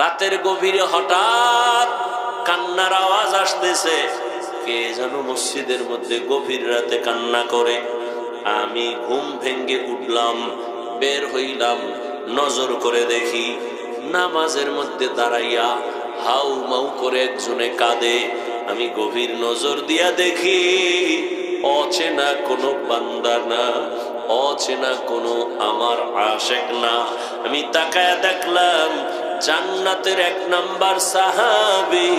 রাতের গভীরে হঠাৎ কান্নার আওয়াজ আসতেছে। কে যেন মসজিদের মধ্যে গভীর রাতে কান্না করে। আমি ঘুম ভেঙ্গে উঠলাম, বের হইলাম, নজর করে দেখি নামাজের মধ্যে দাঁড়াইয়া হাউ মাউ করে একজনে কাঁদে। আমি গভীর নজর দিয়া দেখি অচেনা কোনো বান্দা না, অচেনা কোনো আমার আশেক না। আমি তাকায়া দেখলাম জান্নাতের এক নাম্বার সাহাবি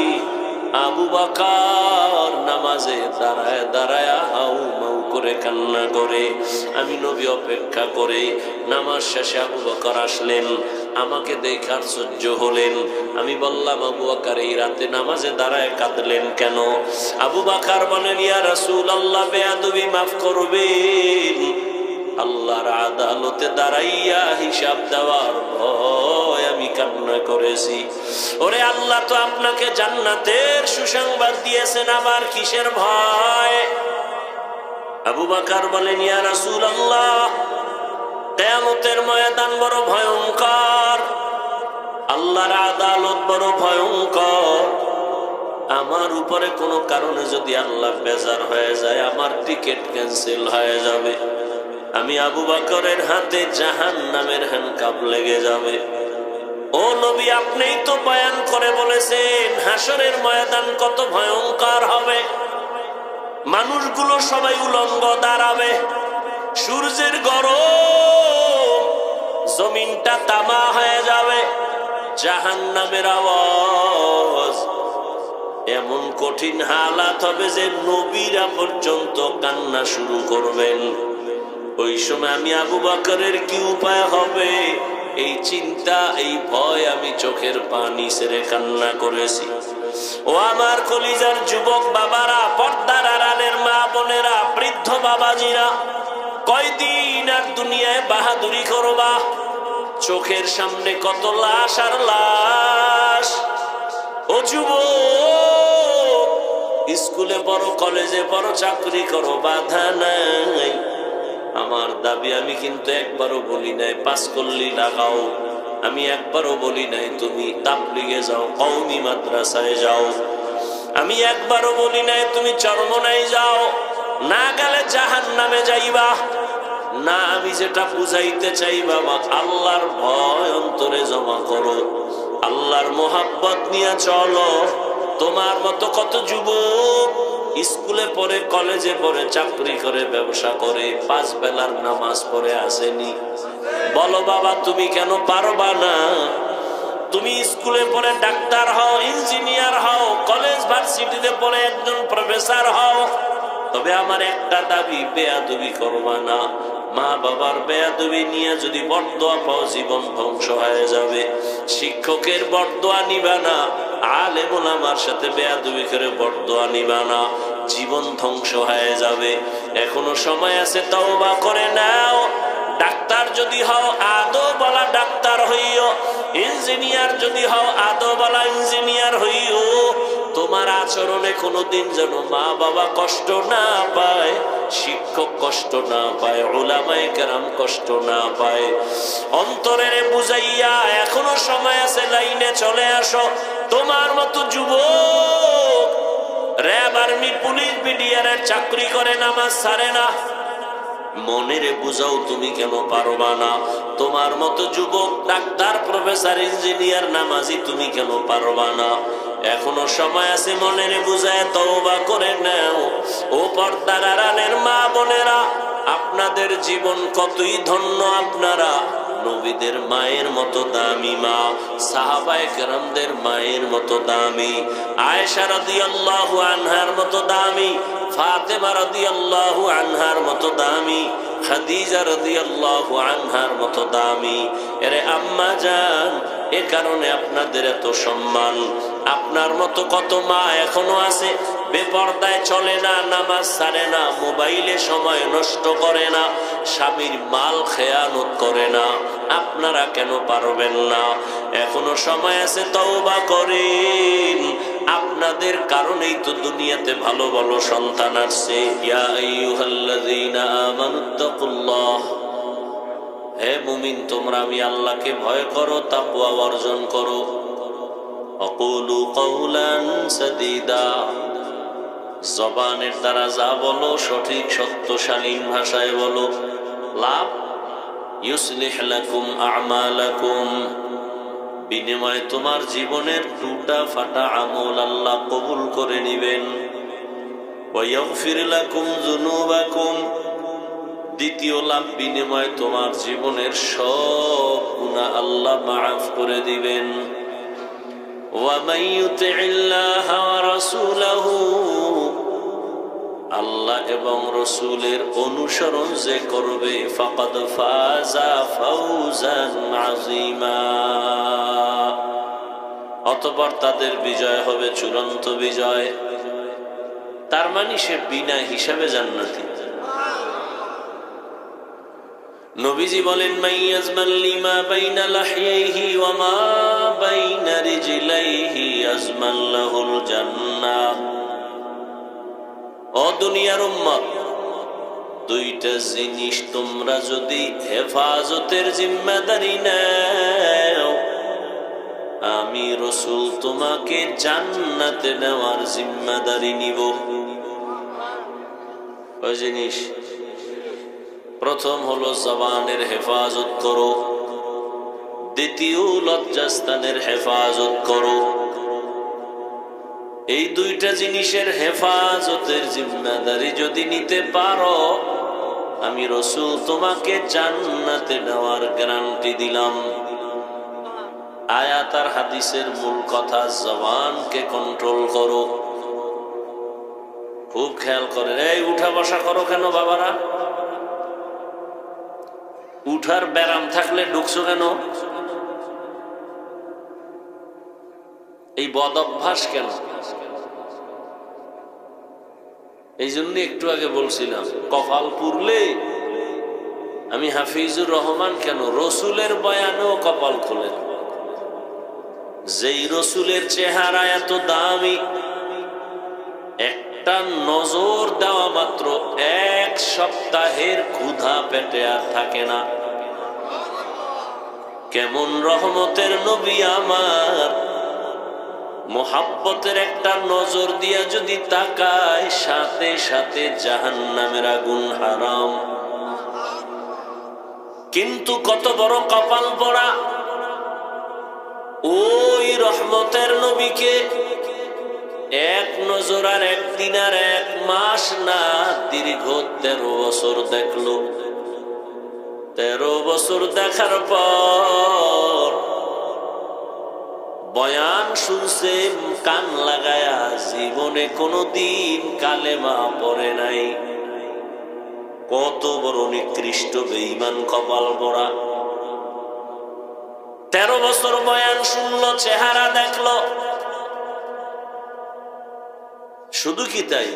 আবু বাকার নামাজে দাঁড়ায় দাঁড়ায় হাউ মাউ করে কান্না করে। আমি নবী অপেক্ষা করে নামাজ শেষে আবু বকর আসলেন, আমাকে দেখার সহ্য হলেন। আমি বললাম, আবু বাকার, এই রাতে নামাজে দাঁড়ায় কাঁদলেন কেন? আবু বাকার বলেন, ইয়া রাসূল আল্লাহ বেয়াদবি মাফ করবেন। আল্লাহর আদালতে দাঁড়াইয়া হিসাব দেওয়ার ভয় কান্না করেছি। ওরে আল্লাহ তো আপনাকে জান্নাতের সুসংবাদ দিয়েছেন আবার কিসের ভয়? আবু বাকার বলেন, ইয়া রাসূল আল্লাহ কেয়ামতের ময়দান বড় ভয়ঙ্কর। আল্লাহর আদালত বড় ভয়ঙ্কর। আমার উপরে কোনো কারণে যদি আল্লাহ বেজার হয়ে যায়, আমার টিকিট ক্যান্সেল হয়ে যাবে। আমি আবু বাকরের হাতে জাহান নামের হ্যান্ডকাপ লেগে যাবে। ও নবী, আপনিই তো বয়ান করে বলেছেন, হাসরের ময়দান কত ভয়ঙ্কর হবে। মানুষগুলো সবাই উলঙ্গ দাঁড়াবে। সূর্যের গরম, জমিনটা তামা হয়ে যাবে। জাহান নামের আওয়াজ, এমন কঠিন হালাত হবে যে নবীরা পর্যন্ত কান্না শুরু করবেন। ওই সময় আমি আবু বাকরের কি উপায় হবে? এই চিন্তা, এই ভয় আমি চোখের পানি সেরে কান্না করেছি। ও আমার কলিজার যুবক বাবারা, পর্দার আড়ালের মা বোনেরা, বৃদ্ধ বাবাজিরা, কয়দিন আর দুনিয়ায় বাহাদুরি করবা? চোখের সামনে কত লাশ আর লাশ? ও যুবক, স্কুলে পড়ো, কলেজে পড়ো, চাকরি করো, বাধা নাই। আমার দাবি, আমি কিন্তু একবারও বলি নাই, পাস করলি লাগাও আমি একবারও বলি নাই, তুমি তাবলিগে যাও কৌমি মাদ্রাসায় যাও। আমি একবারও বলি নাই, তুমি চরমনাই যাও। না গেলে জাহান নামে যাইবা। না, আমি যেটা বুঝাইতে চাই, বাবা, আল্লাহর ভয় অন্তরে জমা করো। আল্লাহর মোহাব্বত নিয়ে চলো। তোমার মতো কত যুবক স্কুলে পড়ে কলেজে পড়ে চাকরি করে, ব্যবসা করে, পাঁচ বেলার নামাজ পড়ে আসেনি। বলো বাবা, তুমি কেন পারবা না? তুমি স্কুলে পড়ে ডাক্তার হও, ইঞ্জিনিয়ার হও, কলেজ ভার্সিটিতে পড়ে একজন প্রফেসর হও। তবে আমার একটা দাবি, বেয়াদবি করবা না। মা বাবার বেয়াদবি নিয়ে যদি বরদোয়া পাও, জীবন ধ্বংস হয়ে যাবে। শিক্ষকের বরদোয়া নিবা না। আলেমুল আমার সাথে বেয়াদবি করে নিবা না। জীবন ধ্বংস হয়ে যাবে। এখনও সময় আছে তাও বা করে নাও। ডাক্তার যদি হও আদৌ বলা ডাক্তার হইও। ইঞ্জিনিয়ার যদি হও আদৌ বলা ইঞ্জিনিয়ার হইও। তোমার আচরণে কোনোদিন যেন মা বাবা কষ্ট না পায়, শিক্ষক কষ্ট না পায় ওলামায় কেরাম কষ্ট না পায়। অন্তরের বুঝাইয়া, এখনও সময় আছে, লাইনে চলে আসো। তোমার মতো যুবক, র্যাব আর্মি, পুলিশ বিডিআরের চাকরি করে নামাজ ছাড়ে না। মনের বুঝাও তুমি কেন পারবা না? তোমার মতো যুবক, ডাক্তার, প্রফেসর, ইঞ্জিনিয়ার, নামাজি, তুমি কেন পারবা না? এখনও সময় আছে মনের বুঝায় তওবা করে নাও। ও পর্দার আড়ালের মা বোনেরা, আপনাদের জীবন কতই ধন্য আপনারা। নবীদের মায়ের মতো দামি মা, সাহাবায়ে কেরামদের মায়ের মতো দামি, আয়েশা রাদিয়াল্লাহু আনহার মতো দামি আনহার মতো দামি, খাদিজা রাদিয়াল্লাহু আনহার মতো দামি। এরে আম্মা জান, এ কারণে আপনাদের এত সম্মান, আপনার মতো কত মা এখনও আছে? বেপর্দায় চলে না, নামাজ ছাড়ে না, মোবাইলে সময় নষ্ট করে না, স্বামীর মাল খেয়ানত করে না, আপনারা কেন পারবেন না? এখনও সময় আছে, তওবা করেন। আপনাদের কারণেই তো দুনিয়াতে ভালো ভালো সন্তান আসছে। ইয়া আইয়ুহাল্লাযীনা আমানুত্তাকুল্লাহ হে মুমিন, তোমরা আমি আল্লাহকে ভয় করো, তাকওয়া অর্জন করো। অকুলু কওলান জবানের দ্বারা যা বলো, সঠিক সত্য ভাষায় বলো। লাভ? বিনিময়ে তোমার জীবনের টুটা ফাটা আমল আল্লাহ কবুল করে নিবেন। ওয়াগফিরলাকুম যুনুবাকুম। দ্বিতীয় লাভ, বিনিময়ে তোমার জীবনের সব গুণা আল্লাহ মাফ করে দিবেন। ওয়া মাইয়ুতিল্লাহ ওয়া রাসূলাহু আল্লাহ এবং রসুলের অনুসরণ যে করবে, ফাকাদ ফাজা ফাউজান অতপর তাদের বিজয় হবে চূড়ান্ত বিজয়। তার মানে সে বিনা হিসাবে জান্নাতি। নবীজি বলেন মাইয়াজমান লিমা বাইনা লাহিয়াইহি ওয়া মা বাইনা রিজলাইহি আজমান লাহুল জান্নাহ। ও দুনিয়ার উম্মত, দুইটা জিনিস তোমরা যদি হেফাজতের জিম্মাদারি নাও, আমি রসুল তোমাকে জান্নাতে নেওয়ার জিম্মাদারি নিব। জিনিস, প্রথম হলো জবানের হেফাজত করো, দ্বিতীয় লজ্জাস্থানের হেফাজত করো। এই দুইটা জিনিসের হেফাজতের জিম্মাদারি যদি নিতে পারো, আমি রসুল তোমাকে জান্নাতে নেওয়ার গ্যারান্টি দিলাম। আয়াত আর হাদিসের মূল কথা, জবানকে কন্ট্রোল করো। খুব খেয়াল করে এই উঠা বসা করো কেন বাবারা? উঠার ব্যারাম থাকলে ঢুকছো কেন? এই বদ অভ্যাস কেন? এই জন্য একটু আগে বলছিলাম, কপাল পুরলে আমি হাফিজুর রহমান কেন? রসুলের বয়ানেও কপাল খোলেন যেই রসুলের চেহারা এত দামি, একটা নজর দেওয়া মাত্র এক সপ্তাহের ক্ষুধা পেটে আর থাকে না। কেমন রহমতের নবী আমার মোহাব্বতের একটা নজর দিয়া যদি তাকায়, সাথে সাথে জাহান নামের আগুন হারাম। কিন্তু কত বড় কপাল পড়া। ওই রহমতের নবীকে এক নজর আর একদিন আর এক মাস না, দীর্ঘ তেরো বছর দেখল। তেরো বছর দেখার পর বয়ান শুনছে কান লাগায়া জীবনে কোনো দিন কালেমা পড়ে নাই। কত বড় নিকৃষ্ট বেইমান কপাল পড়া। তেরো বছর বয়ান শুনলো, চেহারা দেখল। শুধু কি তাই?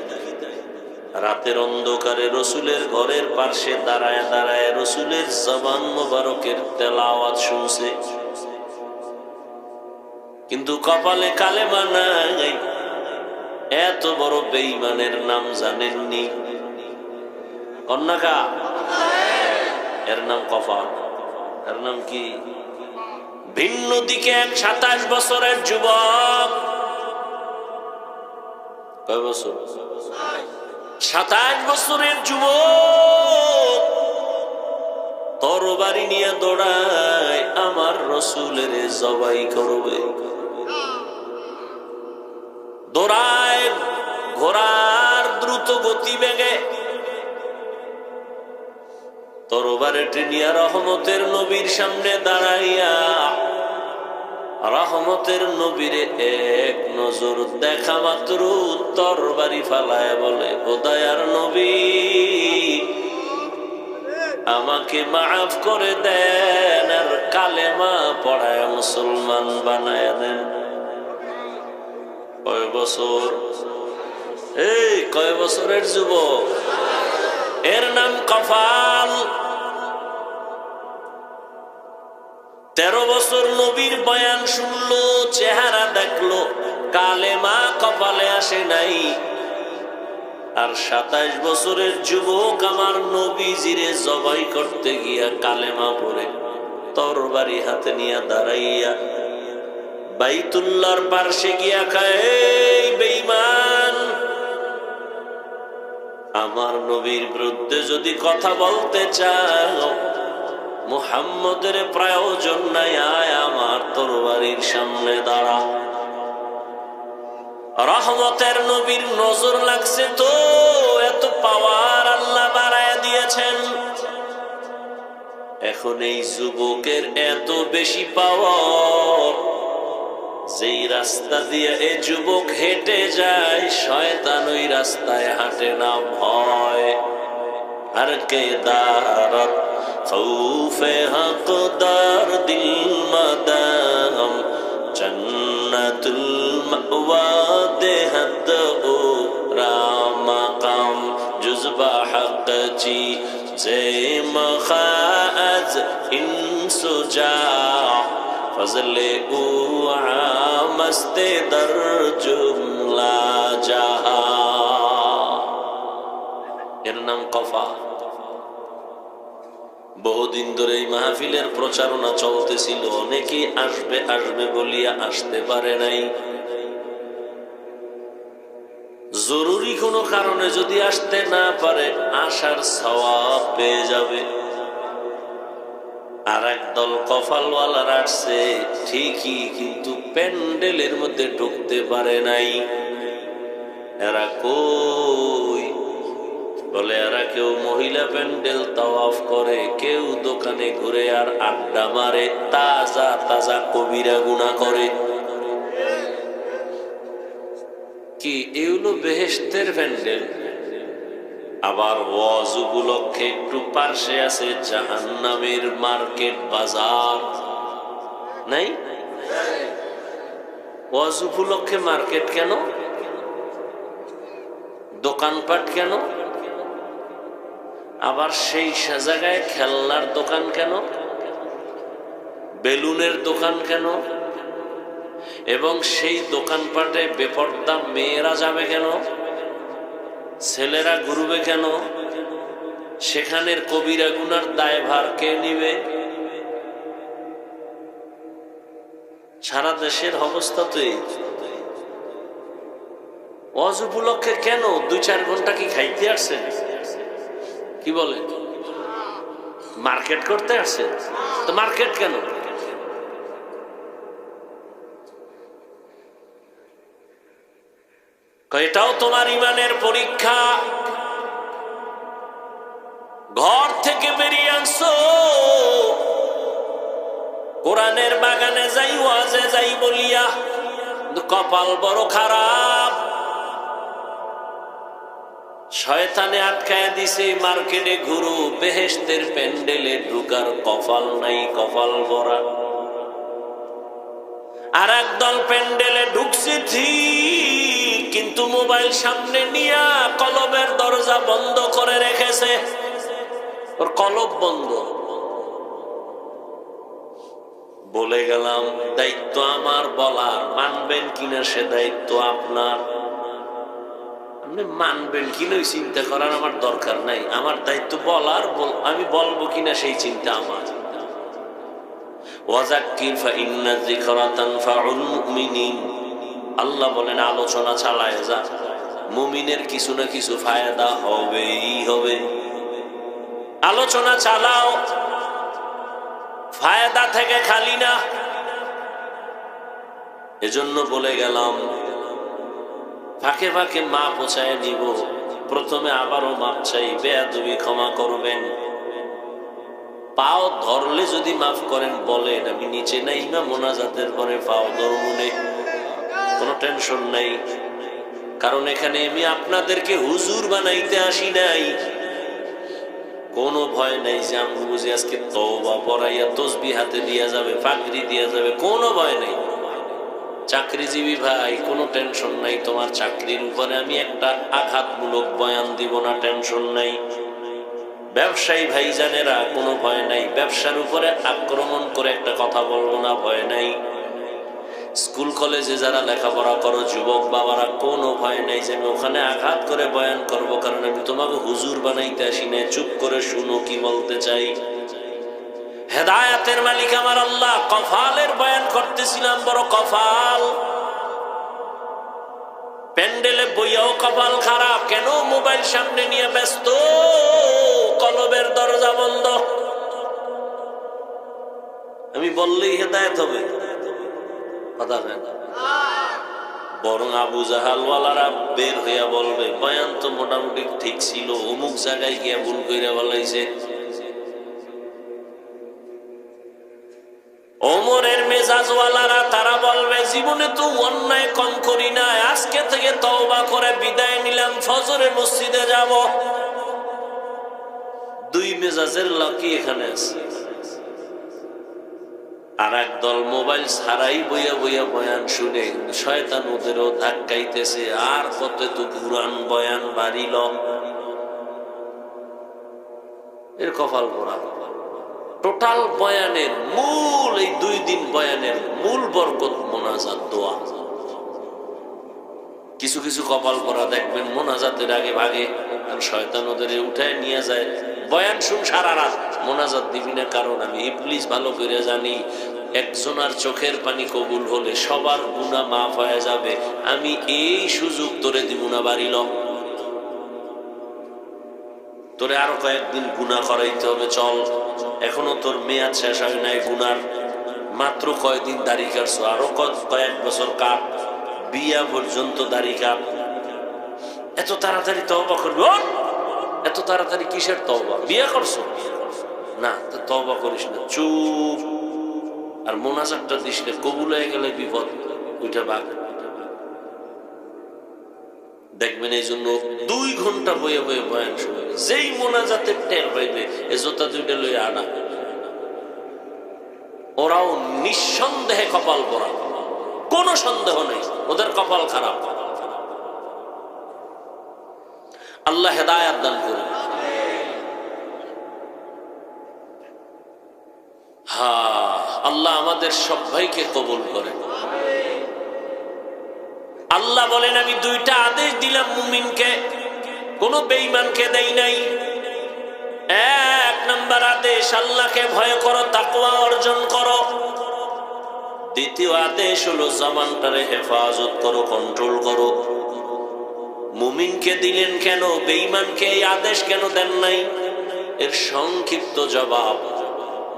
রাতের অন্ধকারে রসুলের ঘরের পার্শ্বে দাঁড়ায় দাঁড়ায় রসুলের জবান মোবারকের তেলাওয়াত শুনছে। কিন্তু কপালে কালেমা নাই। এত বড় বেইমানের নাম জানেননি। কন্যাকা, এর নাম কপাল এর নাম কি? ভিন্ন দিকে এক সাতাশ বছরের যুবক। কয় বছর? সাতাশ বছরের যুবক। তরবারি নিয়ে দৌড়ায় আমার রসুলের জবাই করবে। দৌড়ায়, ঘোড়ার দ্রুত গতি বেগে। তরবারে টেনিয়া রহমতের নবীর সামনে দাঁড়াইয়া, রহমতের নবীরে এক নজর দেখা মাত্র তরবারি ফালায় বলে বোদায়ার নবী, আমাকে মাফ করে দেন আর কালেমা পড়ায় মুসলমান বানায় দেন। কয় বছর? এই কয় বছরের যুবক? এর নাম কফাল। তেরো বছর নবীর বয়ান শুনলো, চেহারা দেখল, কালেমা কপালে আসে নাই। আর সাতাইশ বছরের যুবক আমার নবীজিরে জবাই করতে গিয়া কালেমা পড়ে তরবারি হাতে নিয়ে দাঁড়াইয়া বাইতুল্লাহর পার্শ্বে গিয়া খায়, "এই বেঈমান, আমার নবীর বিরুদ্ধে যদি কথা বলতে চাও, মুহাম্মদের প্রয়োজন নাই, আয় আমার তরবারির সামনে দাঁড়া। রহমতের নবীর নজর লাগছে তো, এত পাওয়ার আল্লাহ বাড়ায় দিয়েছেন। এখন এই যুবকের এত বেশি পাওয়ার যেই রাস্তা দিয়ে এ যুবক হেঁটে যায়, শয়তান ওই রাস্তায় হাঁটে না ভয় আর কে দারত? খৌফে হকদার দিল মদাম, জন্নতুল মাওয়া, দেহত ও রামাকাম। জুজবা হক চি জে মখাজ ইনসুজা। ফজলে আমস্তে দর জুমলা জাহা। এর নাম কফা। বহুদিন ধরে এই মাহফিলের প্রচারণা চলতেছিল, অনেকেই আসবে আসবে বলিয়া আসতে পারে নাই। জরুরি কোনো কারণে যদি আসতে না পারে, আসার সওয়াব পেয়ে যাবে। আর একদল কপালওয়ালার আসছে, ঠিকই কিন্তু প্যান্ডেলের মধ্যে ঢুকতে পারে নাই। এরা কই? বলে, এরা কেউ মহিলা প্যান্ডেল তাওয়াফ করে, কেউ দোকানে ঘুরে আর আড্ডা মারে, তাজা তাজা কবিরা গুণা করে। কি, এগুলো বেহেস্তের প্যান্ডেল? আবার ওয়াজ উপলক্ষে একটু পার্শ্বে আছে জাহান্নামের মার্কেট বাজার। নাই? ওয়াজ উপলক্ষে মার্কেট কেন? দোকানপাট কেন? আবার সেই জায়গায় খেলনার দোকান কেন? বেলুনের দোকান কেন? এবং সেই দোকানপাটে বেপর্দা মেয়েরা যাবে কেন? ছেলেরা ঘুরবে কেন? সেখানের কবিরা গুনার দায়ভার কে নিবে? সারা দেশের অবস্থা তো এই। অজ উপলক্ষে কেন দুই চার ঘণ্টা কি খাইতে আসছেন? কি বলে? মার্কেট করতে আসছেন? তো মার্কেট কেন কয়, এটাও তোমার ইমানের পরীক্ষা। ঘর থেকে বেরিয়ে আনছো। কোরআনের বাগানে যাই, ওয়াজে যাই বলিয়া কপাল বড় খারাপ। শয়তানে আটকায় দিছে মার্কেটে ঘুরু বেহেস্তের প্যান্ডেলে ঢুকার কপাল নাই, কপাল ভরা। আর একদল প্যান্ডেলে ঢুকছে, ঠিক কিন্তু মোবাইল সামনে নিয়া কলবের দরজা বন্ধ করে রেখেছে। ওর কলব বন্ধ। বলে গেলাম, দায়িত্ব আমার বলার, মানবেন কিনা সে দায়িত্ব আপনার? আপনি মানবেন কিনা ওই চিন্তা করার আমার দরকার নাই। আমার দায়িত্ব বলার বল- আমি বলব কিনা সেই চিন্তা আমার। ওয়াজাক্কির ফাইন্না যিকরা তানফাউল মুমিনিন। আল্লাহ বলেন, আলোচনা চালায় যা। মুমিনের কিছু না কিছু ফায়দা হবেই হবে। আলোচনা চালাও। ফায়দা থেকে খালি না। এজন্য বলে গেলাম, ফাঁকে ফাঁকে মা পোছায় নিব। প্রথমে আবারও মাপ চাই, বেয়াদবি ক্ষমা করবেন। পাও ধরলে যদি মাফ করেন, বলেন, আমি নিচে নাই না, মোনাজাতের পরে পাও ধরমুনে কোনো টেনশন নাই। কারণ এখানে আমি আপনাদেরকে হুজুর বানাইতে আসি নাই। কোনো ভয় নাই যে আমি বুঝি আজকে তওবা পড়াইয়া তসবি হাতে দিয়া যাবে পাগড়ি দিয়া যাবে, কোনো ভয় নাই। চাকরিজীবী ভাই, কোনো টেনশন নাই তোমার চাকরির উপরে। আমি একটা আঘাতমূলক বয়ান দিব না টেনশন নাই। ব্যবসায়ী ভাইজানেরা কোনো ভয় নাই। ব্যবসার উপরে আক্রমণ করে একটা কথা বলব না, ভয় নাই। স্কুল কলেজে যারা লেখাপড়া করো, যুবক বাবারা, কোনো ভয় নেই যে আমি ওখানে আঘাত করে বয়ান করব, কারণ আমি তোমাকে হুজুর বানাইতে আসি না চুপ করে শুনো কি বলতে চাই। হেদায়াতের মালিক আমার আল্লাহ, কফালের বয়ান করতেছিলাম, বড় কফাল। প্যান্ডেলে বইয়াও কপাল খারাপ, কেন মোবাইল সামনে নিয়ে ব্যস্ত? কলবের দরজা বন্ধ। আমি বললেই হেদায়ত হবে। বরং আবু জাহালওয়ালারা বের হইয়া বলবে, বয়ান তো মোটামুটি ঠিক ছিল, অমুক জায়গায় গিয়া ভুল কইরা বলাইছে। ওমরের মেজাজওয়ালারা তারা বলবে, জীবনে তো অন্যায় কম করি না আজকে থেকে তওবা করে বিদায় নিলাম, ফজরে মসজিদে যাব। দুই মেজাজের লকি এখানে আছে। আর একদল মোবাইল ছাড়াই বইয়া বইয়া বয়ান শুনে, শয়তান ওদেরও ধাক্কাইতেছে, আর কত তো পুরান বয়ান বাড়িল? এর কপাল পড়া টোটাল বয়ানের মূল, এই দুই দিন বয়ানের মূল বরকত মোনাজাত দোয়া। কিছু কিছু কপাল করা দেখবেন মোনাজাতের আগে ভাগে শয়তান ওদের উঠায় নিয়ে যায়। বয়ান শুন সারা রাত। মোনাজাত দিবি না, কারণ আমি ইবলিস ভালো করে জানি, একজনার চোখের পানি কবুল হলে সবার গুণা মাফ হয়ে যাবে। আমি এই সুযোগ তোরে দিব না বাড়িল তোরে আরও কয়েকদিন গুণা করাইতে হবে, চল। এখনও তোর মেয়াদ শেষ হয় নাই গুনার। মাত্র কয়দিন দাড়ি কাটছো? আরও কয়েক বছর কাট। বিয়া পর্যন্ত দাড়ি কাট এত তাড়াতাড়ি তওবা করবি! এত তাড়াতাড়ি কিসের তওবা? বিয়া করছ? না, তো তওবা করিস না। চুপ। আর মোনাজাতটা দিস না কবুল হয়ে গেলে বিপদ, ওইটা বাঘ দেখবেন এই জন্য দুই ঘণ্টা বয়ে বয়ে বয়ান শুনবে। যেই মোনাজাতের টের পাইবে, এ জোতা দুইটা লইয়া আনা। ওরাও নিঃসন্দেহে কপাল পরা কোনো সন্দেহ নেই। ওদের কপাল খারাপ। আল্লাহ হেদায়াত দান করুন। হা, আল্লাহ আমাদের সবাইকে কবুল করেন। আল্লাহ বলেন, আমি দুইটা আদেশ দিলাম মুমিনকে। কোন বেঈমানকে দেই নাই। এক নম্বর আদেশ, আল্লাহকে ভয় করো, তাকওয়া অর্জন করো। দ্বিতীয় আদেশ হলো জবানটারে হেফাজত করো কন্ট্রোল করো। মুমিনকে দিলেন কেন? বেঈমানকে এই আদেশ কেন দেন নাই? এর সংক্ষিপ্ত জবাব,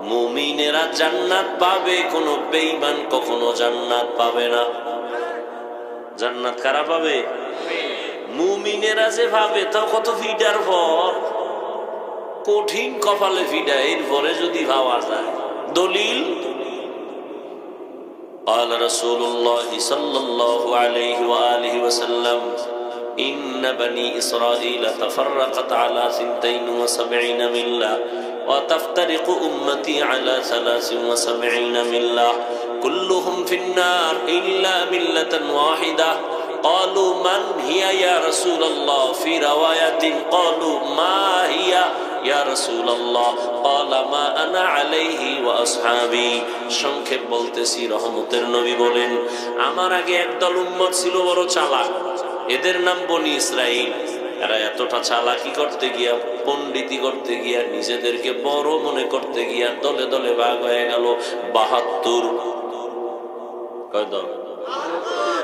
মুমিনেরা জান্নাত পাবে, কোনো বেঈমান কখনো জান্নাত পাবে না। জান্নাত কারা পাবে? মুমিনেরা যে ভাবে তা কত ফিডার পর কঠিন কপালে ফিডা এরপরে যদি ভাবা যায়। দলিল قال رسول الله صلى الله عليه وآله وسلم إن بني إسرائيل تفرقت على ثنتين وسبعين ملة وتفترق أمتي على ثلاث وسبعين ملة. كلهم في النار إلا ملة واحدة. قالوا من هي يا رسول الله؟ في رواية قالوا ما هي؟ সংক্ষেপ বলতেছি, রহমতের নবী বলেন, আমার আগে একদল উম্মত ছিল বড় চালাক। এদের নাম বনি ইসরাইল এরা এতটা চালাকি করতে গিয়া পন্ডিতি করতে গিয়া, নিজেদেরকে বড় মনে করতে গিয়া দলে দলে ভাগ হয়ে গেল। বাহাত্তর।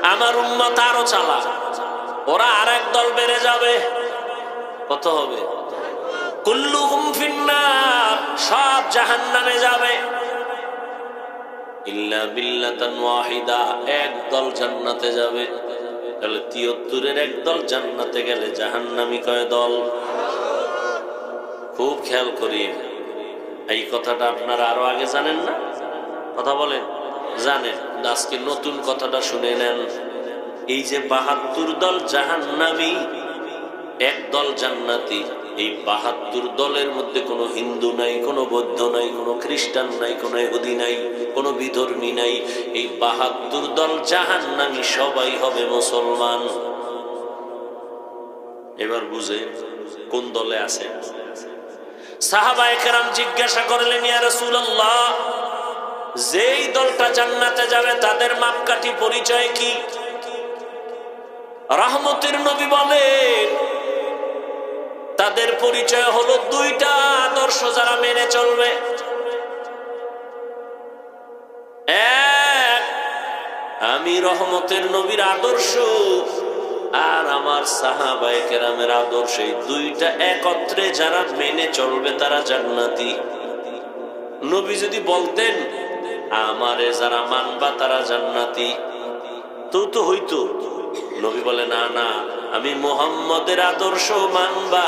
আমার উন্মত আরও চালা ওরা আর এক দল বেড়ে যাবে। কত হবে? কুল্লুহুম ফিন্নার, সব জাহান্নামে যাবে। ইল্লা বিল্লাতান ওয়াহিদা, এক জান্নাতে যাবে। তাহলে তিয়াত্তরের এক দল জান্নাতে গেলে জাহান্নামি কয় দল? খুব খেয়াল করি। এই কথাটা আপনারা আরও আগে জানেন না? কথা বলেন? জানেন। আজকে নতুন কথাটা শুনে নেন। এই যে বাহাত্তর দল জাহান্নামি, এক দল জান্নাতি এই বাহাত্তর দলের মধ্যে কোনো হিন্দু নাই, কোনো বৌদ্ধ নাই, কোনো খ্রিস্টান নাই, কোনো ইহুদি নাই, কোনো বিধর্মী নাই। এই বাহাত্তর দল জাহান্নামি, সবাই হবে মুসলমান। এবার বুঝে কোন দলে আছে। সাহাবা একরাম জিজ্ঞাসা করলেন, ইয়া রাসূলুল্লাহ, যেই দলটা জান্নাতে যাবে, তাদের মাপকাঠি পরিচয় কি? রহমতের নবী বলেন তাদের পরিচয় হলো দুইটা আদর্শ যারা মেনে চলবে। এক, আমি রহমতের নবীর আদর্শ, আর আমার সাহাবায়ে কেরামের আদর্শ। এই দুইটা একত্রে যারা মেনে চলবে তারা জান্নাতি। নবী যদি বলতেন, আমারে যারা মানবা তারা জান্নাতি। তো তো হইতো। নবী বলে, না না আমি মোহাম্মদের আদর্শ মানবা,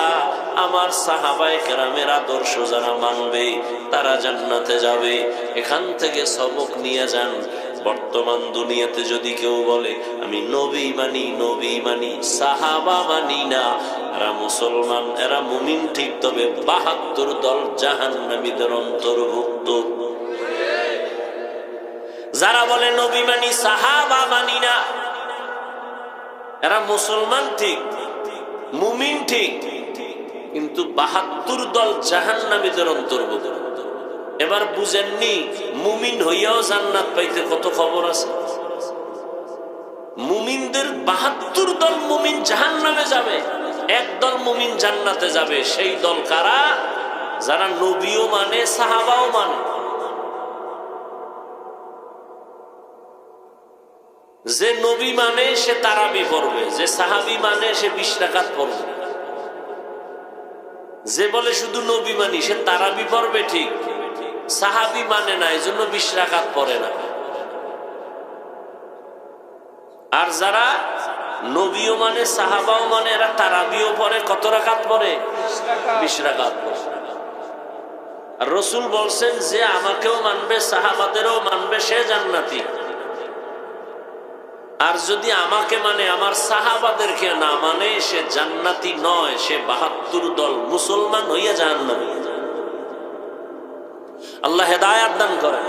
আমার সাহাবায়ে কেরামের আদর্শ যারা মানবে, তারা জান্নাতে যাবে। এখান থেকে সবক নিয়ে যান। বর্তমান দুনিয়াতে যদি কেউ বলে, আমি নবী মানি নবী মানি, সাহাবা মানি না, এরা মুসলমান, এরা মুমিন ঠিক, তবে বাহাত্তর দল জাহান্নামীদের অন্তর্ভুক্ত। যারা বলে, নবী মানি, সাহাবা মানি না এরা মুসলমান ঠিক, মুমিন ঠিক, কিন্তু বাহাত্তর দল জাহান্নামীদের অন্তর্ভুক্ত। এবার বুঝেননি, মুমিন হইয়াও জান্নাত পাইতে কত খবর আছে? মুমিনদের বাহাত্তর দল মুমিন জাহান্নামে যাবে একদল মুমিন জান্নাতে যাবে, সেই দল কারা? যারা নবীও মানে সাহাবাও মানে। যে নবী মানে সে তারাবি পড়বে যে সাহাবি মানে সে বিশ রাকাত পড়বে। যে বলে শুধু নবী মানি সে তারাবি পড়বে ঠিক। সাহাবি মানে না এই জন্য বিশ রাকাত পড়ে না। আর যারা নবীও মানে সাহাবাও মানে এরা তারাবিও পরে কত রাকাত পড়ে? বিশ রাকাত। আর রসুল বলছেন যে আমাকেও মানবে সাহাবাদেরও মানবে সে জান্নাতি। আর যদি আমাকে মানে আমার সাহাবাদেরকে না মানে সে জান্নাতি নয়, সে বাহাত্তর দল মুসলমান হইয়া জাহান্নামী আল্লাহ হেদায়াত দান করেন।